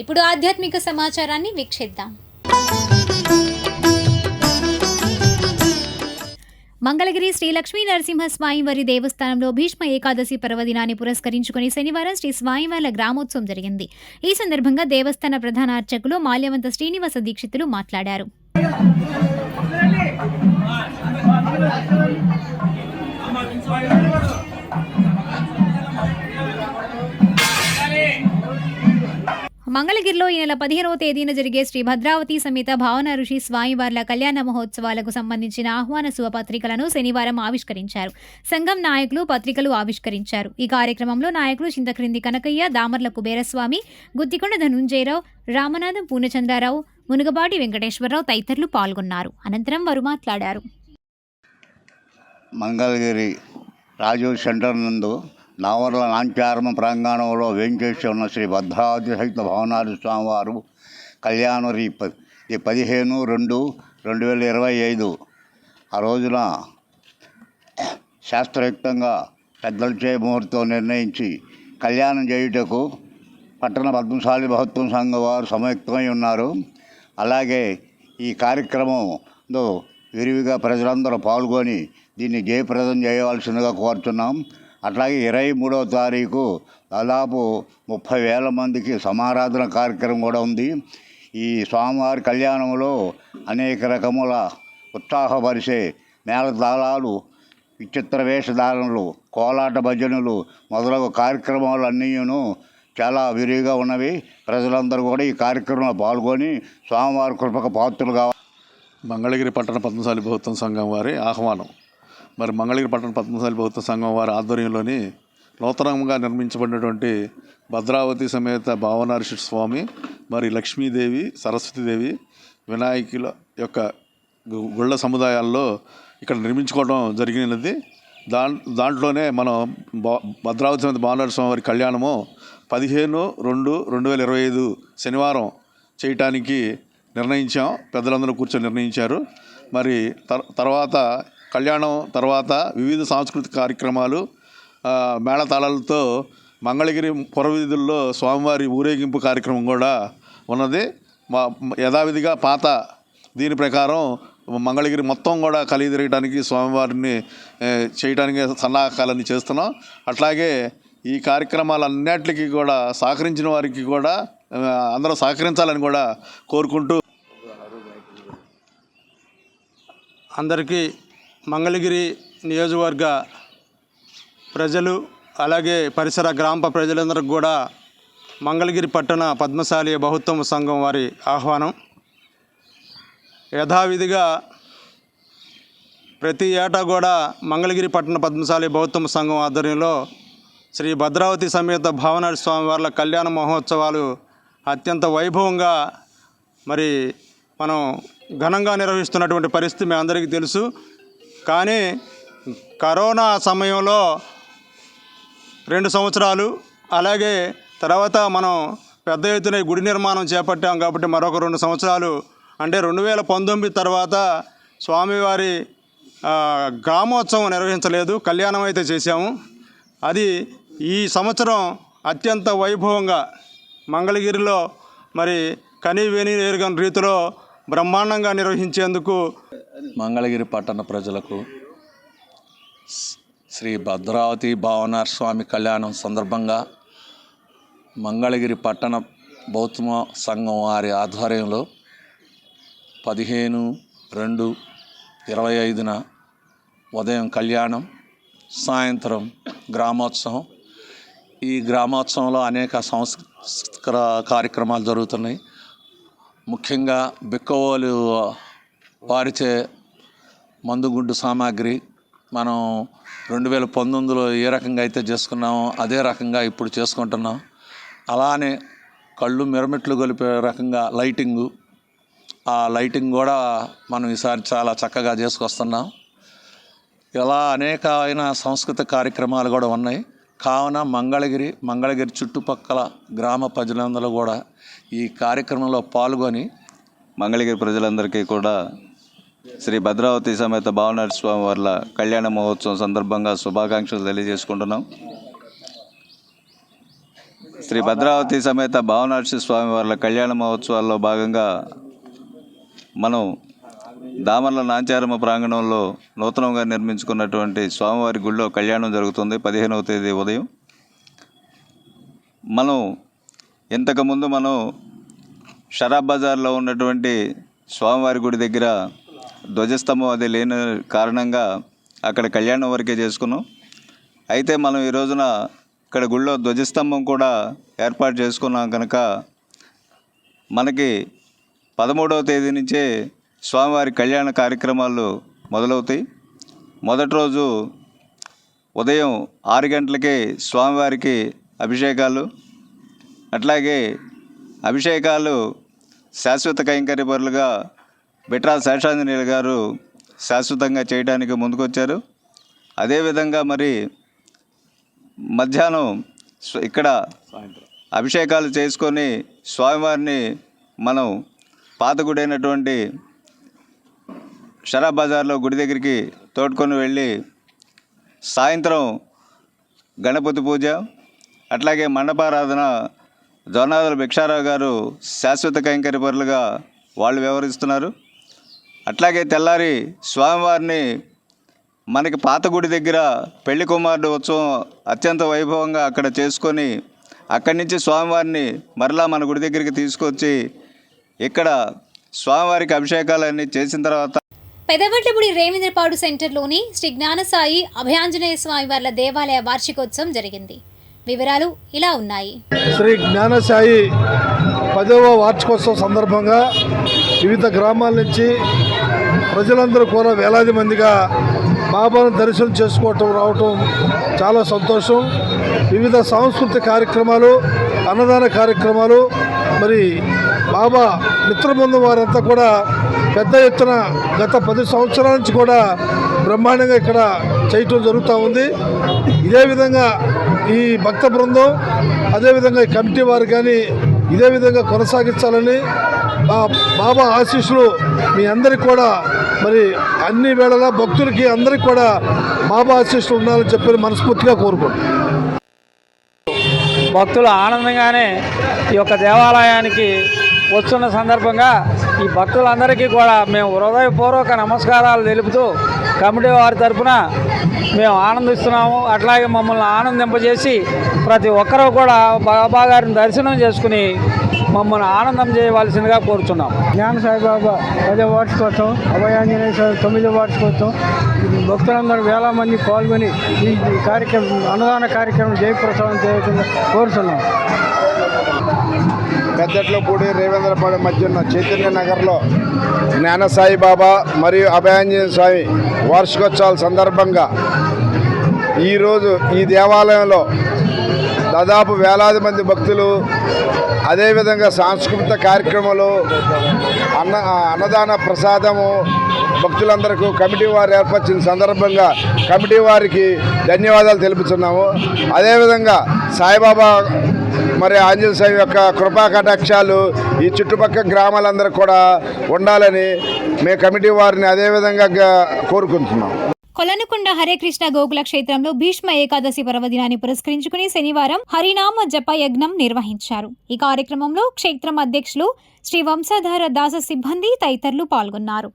ఇప్పుడు ఆధ్యాత్మిక సమాచారాన్ని వీక్షిద్దాం. మంగళగిరి శ్రీ లక్ష్మీ నరసింహ స్వామివారి దేవస్థానంలో భీష్మ ఏకాదశి పర్వదినాన్ని పురస్కరించుకుని శనివారం శ్రీ స్వామివార్ల గ్రామోత్సవం జరిగింది. ఈ సందర్భంగా దేవస్థాన ప్రధాన అర్చకులు మాల్యవంత శ్రీనివాస దీక్షితులు మాట్లాడారు. మంగళగిరిలో ఈ నెల పదిహేనవ తేదీన జరిగే శ్రీ భద్రావతి సమేత భావన ఋషి స్వామివార్ల కళ్యాణ మహోత్సవాలకు సంబంధించిన ఆహ్వాన శుభపత్రికలను శనివారం ఆవిష్కరించారు. సంఘం నాయకులు పత్రికలు ఆవిష్కరించారు. ఈ కార్యక్రమంలో నాయకులు చింతక్రింది కనకయ్య దామర్ల కుబేరస్వామి గుత్తికొండ ధనుంజయరావు రామనాథం పూర్ణచంద్రారావు మునుగబాటి వెంకటేశ్వరరావు తదితరులు పాల్గొన్నారు. అనంతరం వారు మాట్లాడారు. మంగళగిరి రాజు సెంటర్ నందు నావర్ల నాంచారమ ప్రాంగణంలో వేంచేసి ఉన్న శ్రీ భద్రావతి సహిత భవనాది స్వామివారు కళ్యాణ రీ ఈ పదిహేను రెండు రెండు వేల ఇరవై ఐదు. ఆ రోజున శాస్త్రయుక్తంగా పెద్దలచే ముహూర్తం నిర్ణయించి కళ్యాణం చేయుటకు పట్టణ పద్మశాలి మహత్వం సంఘం వారు సంయుక్తమై ఉన్నారు. అలాగే ఈ కార్యక్రమంలో విరివిగా ప్రజలందరూ పాల్గొని దీన్ని జయప్రదం చేయవలసిందిగా కోరుతున్నాం అట్లాగే ఇరవై మూడవ తారీఖు దాదాపు ముప్పై వేల మందికి సమారాధన కార్యక్రమం కూడా ఉంది. ఈ స్వామివారి కళ్యాణంలో అనేక రకముల ఉత్సాహపరిచే మేళతాళాలు విచిత్ర వేషధారణలు కోలాట భజనలు మొదలగు కార్యక్రమాలు అన్నీను చాలా విరివిగా ఉన్నవి. ప్రజలందరూ కూడా ఈ కార్యక్రమంలో పాల్గొని స్వామివారి కృపకు పాత్రలు కావాలి. మంగళగిరి పట్టణ పద్మశాలి ప్రభుత్వం సంఘం వారి ఆహ్వానం. మరి మంగళగిరి పట్టణ పద్మశాలి బౌద్ధ సంఘం వారి ఆధ్వర్యంలోని నూతనంగా నిర్మించబడినటువంటి భద్రావతి సమేత భావనార్షి స్వామి మరి లక్ష్మీదేవి సరస్వతీదేవి వినాయకుల యొక్క గుళ్ళ సముదాయాల్లో ఇక్కడ నిర్మించుకోవడం జరిగినది. దా దాంట్లోనే మనం భద్రావతి సమేత భావనార్షి స్వామి వారి కళ్యాణము పదిహేను రెండు రెండు వేల ఇరవై ఐదు శనివారం చేయటానికి నిర్ణయించాం. పెద్దలందరూ కూర్చొని నిర్ణయించారు. మరి తర్ తర్వాత కళ్యాణం తర్వాత వివిధ సాంస్కృతిక కార్యక్రమాలు మేళతాళాలతో మంగళగిరి పురవీధుల్లో స్వామివారి ఊరేగింపు కార్యక్రమం కూడా ఉన్నది. మా యథావిధిగా పాత దీని ప్రకారం మంగళగిరి మొత్తం కూడా కలిగి తిరగడానికి స్వామివారిని చేయడానికి సన్నాహకాలన్నీ చేస్తున్నాం. అట్లాగే ఈ కార్యక్రమాలన్నిటికీ కూడా సహకరించిన వారికి కూడా అందరూ సహకరించాలని కూడా కోరుకుంటూ అందరికీ మంగళగిరి నియోజకవర్గ ప్రజలు అలాగే పరిసర గ్రామ ప్రజలందరికీ కూడా మంగళగిరి పట్టణ పద్మశాలి బహుత్తమ సంఘం వారి ఆహ్వానం. యథావిధిగా ప్రతి ఏటా కూడా మంగళగిరి పట్టణ పద్మశాలి బౌద్ధమ సంఘం ఆధ్వర్యంలో శ్రీ భద్రావతి సమేత భావనాథ స్వామి వార్ల కళ్యాణ మహోత్సవాలు అత్యంత వైభవంగా మరి మనం ఘనంగా నిర్వహిస్తున్నటువంటి పరిస్థితి మీ అందరికీ తెలుసు. కానీ కరోనా సమయంలో రెండు సంవత్సరాలు అలాగే తర్వాత మనం పెద్ద ఎత్తున గుడి నిర్మాణం చేపట్టాం కాబట్టి మరొక రెండు సంవత్సరాలు. అంటే రెండు వేల పంతొమ్మిది తర్వాత స్వామివారి గ్రామోత్సవం నిర్వహించలేదు కళ్యాణం అయితే చేశాము. అది ఈ సంవత్సరం అత్యంత వైభవంగా మంగళగిరిలో మరి కనీ వెని ఎరుగని రీతిలో బ్రహ్మాండంగా నిర్వహించేందుకు మంగళగిరి పట్టణ ప్రజలకు శ్రీ భద్రావతి భావనార్ స్వామి కళ్యాణం సందర్భంగా మంగళగిరి పట్టణ బౌద్ధమ సంఘం వారి ఆధ్వర్యంలో పదిహేను రెండు ఇరవై ఐదున ఉదయం కళ్యాణం సాయంత్రం గ్రామోత్సవం. ఈ గ్రామోత్సవంలో అనేక సాంస్కృతిక కార్యక్రమాలు జరుగుతున్నాయి. ముఖ్యంగా బిక్కవోలు వారిచే మందుగుండు సామాగ్రి మనం రెండు వేల పంతొమ్మిదిలో ఏ రకంగా అయితే చేసుకున్నామో అదే రకంగా ఇప్పుడు చేసుకుంటున్నాం. అలానే కళ్ళు మిరమిట్లు గొలిపే రకంగా లైటింగు. ఆ లైటింగ్ కూడా మనం ఈసారి చాలా చక్కగా చేసుకొస్తున్నాం. ఇలా అనేకమైన సాంస్కృతిక కార్యక్రమాలు కూడా ఉన్నాయి. కావున మంగళగిరి మంగళగిరి చుట్టుపక్కల గ్రామ ప్రజలందరూ కూడా ఈ కార్యక్రమంలో పాల్గొని మంగళగిరి ప్రజలందరికీ కూడా శ్రీ భద్రావతి సమేత భావనాథ స్వామి వార్ల కళ్యాణ మహోత్సవం సందర్భంగా శుభాకాంక్షలు తెలియజేసుకుంటున్నాం. శ్రీ భద్రావతి సమేత భావనార్షి స్వామి వార్ల కళ్యాణ మహోత్సవాల్లో భాగంగా మనం దామర్ల నాంచారమ్మ ప్రాంగణంలో నూతనంగా నిర్మించుకున్నటువంటి స్వామివారి గుళ్ళో కళ్యాణం జరుగుతుంది పదిహేనవ తేదీ ఉదయం. మనం ఇంతకుముందు మనం షరాబ్ బజార్లో ఉన్నటువంటి స్వామివారి గుడి దగ్గర ధ్వజస్తంభం అది లేని కారణంగా అక్కడ కళ్యాణం వరకే చేసుకున్నాం. అయితే మనం ఈ రోజున ఇక్కడ గుళ్ళో ధ్వజస్తంభం కూడా ఏర్పాటు చేసుకున్నాం కనుక మనకి పదమూడవ తేదీ నుంచే స్వామివారి కళ్యాణ కార్యక్రమాలు మొదలవుతాయి. మొదటి రోజు ఉదయం ఆరు గంటలకే స్వామివారికి అభిషేకాలు. అట్లాగే అభిషేకాలు శాశ్వత కైంకర్యపరులుగా బిట్రా శేషాంజనేయులు గారు శాశ్వతంగా చేయడానికి ముందుకొచ్చారు. అదేవిధంగా మరి మధ్యాహ్నం ఇక్కడ అభిషేకాలు చేసుకొని స్వామివారిని మనం పాత గుడైనటువంటి షరాబ్ బజార్లో గుడి దగ్గరికి తోడుకొని వెళ్ళి సాయంత్రం గణపతి పూజ అట్లాగే మండపారాధన జొన్నాదుల భిక్షారావు గారు శాశ్వత కైంకర్యపరులుగా వాళ్ళు వ్యవహరిస్తున్నారు. అట్లాగే తెల్లారి స్వామివారిని మనకి పాత గుడి దగ్గర పెళ్ళి కుమారుడు ఉత్సవం అత్యంత వైభవంగా అక్కడ చేసుకొని అక్కడి నుంచి స్వామివారిని మరలా మన గుడి దగ్గరికి తీసుకొచ్చి ఇక్కడ స్వామివారికి అభిషేకాలన్నీ చేసిన తర్వాత పెదవట్లపూడి రేవేంద్రపాడు సెంటర్లోని శ్రీ జ్ఞానసాయి అభయాంజనేయ స్వామి వార్ల దేవాలయ వార్షికోత్సవం జరిగింది. వివరాలు ఇలా ఉన్నాయి. శ్రీ జ్ఞానసాయి పదవ వార్షికోత్సవం సందర్భంగా వివిధ గ్రామాల నుంచి ప్రజలందరూ కూడా వేలాది మందిగా బాబాను దర్శనం చేసుకోవటం రావటం చాలా సంతోషం. వివిధ సాంస్కృతిక కార్యక్రమాలు అన్నదాన కార్యక్రమాలు మరి బాబా మిత్రబృందం వారంతా కూడా పెద్ద ఎత్తున గత పది సంవత్సరాల నుంచి కూడా బ్రహ్మాండంగా ఇక్కడ చేయటం జరుగుతూ ఉంది. ఇదే విధంగా ఈ భక్త బృందం అదేవిధంగా ఈ కమిటీ వారు కానీ ఇదే విధంగా కొనసాగించాలని బా- బాబా ఆశీస్సులు మీ అందరికి కూడా మరి అన్ని వేళలా భక్తులకి అందరికి కూడా బాబా ఆశీస్సులు ఉండాలని చెప్పి మనస్ఫూర్తిగా కోరుకుంటున్నాను భక్తులు ఆనందంగానే ఈ యొక్క దేవాలయానికి వస్తున్న సందర్భంగా ఈ భక్తులందరికీ కూడా మేము హృదయపూర్వక నమస్కారాలు తెలుపుతూ కమిటీ వారి తరపున మేము ఆనందిస్తున్నాము. అట్లాగే మమ్మల్ని ఆనందింపజేసి ప్రతి ఒక్కరూ కూడా బాబా గారిని దర్శనం చేసుకుని మమ్మల్ని ఆనందం చేయవలసిందిగా కోరుచున్నాం. జ్ఞాన సాయిబాబా పదో వార్షికోత్సవం అభయాంజనేయ స్వామి తొమ్మిది వార్షికోత్సవం భక్తులందరూ వేల మంది పాల్గొని ఈ కార్యక్రమం అన్నదాన కార్యక్రమం జయప్రసాదం చేయకుండా కోరుతున్నాం పెద్దట్లపూడి రేవేంద్రపాడు మధ్య ఉన్న చైతన్య నగర్లో జ్ఞాన సాయిబాబా మరియు అభయాంజన స్వామి వార్షికోత్సవాల సందర్భంగా ఈరోజు ఈ దేవాలయంలో దాదాపు వేలాది మంది భక్తులు అదేవిధంగా సాంస్కృతిక కార్యక్రమాలు అన్న అన్నదాన ప్రసాదము భక్తులందరికీ కమిటీ వారు ఏర్పరిచిన సందర్భంగా కమిటీ వారికి ధన్యవాదాలు తెలుపుతున్నాము. అదేవిధంగా సాయిబాబా మరి ఆంజనేయ స్వామి యొక్క కృపా కటాక్షాలు ఈ చుట్టుపక్కల గ్రామాలందరూ కూడా ఉండాలని మేము కమిటీ వారిని అదేవిధంగా కోరుకుంటున్నాం. కొలనుకొండ హరే కృష్ణ గోకుల క్షేత్రంలో భీష్మ ఏకాదశి పర్వదినాన్ని పురస్కరించుకుని శనివారం హరినామ జప యజ్ఞం నిర్వహించారు. ఈ కార్యక్రమంలో క్షేత్రం అధ్యక్షులు శ్రీ వంశధార దాస సిబ్బంది తదితరులు పాల్గొన్నారు.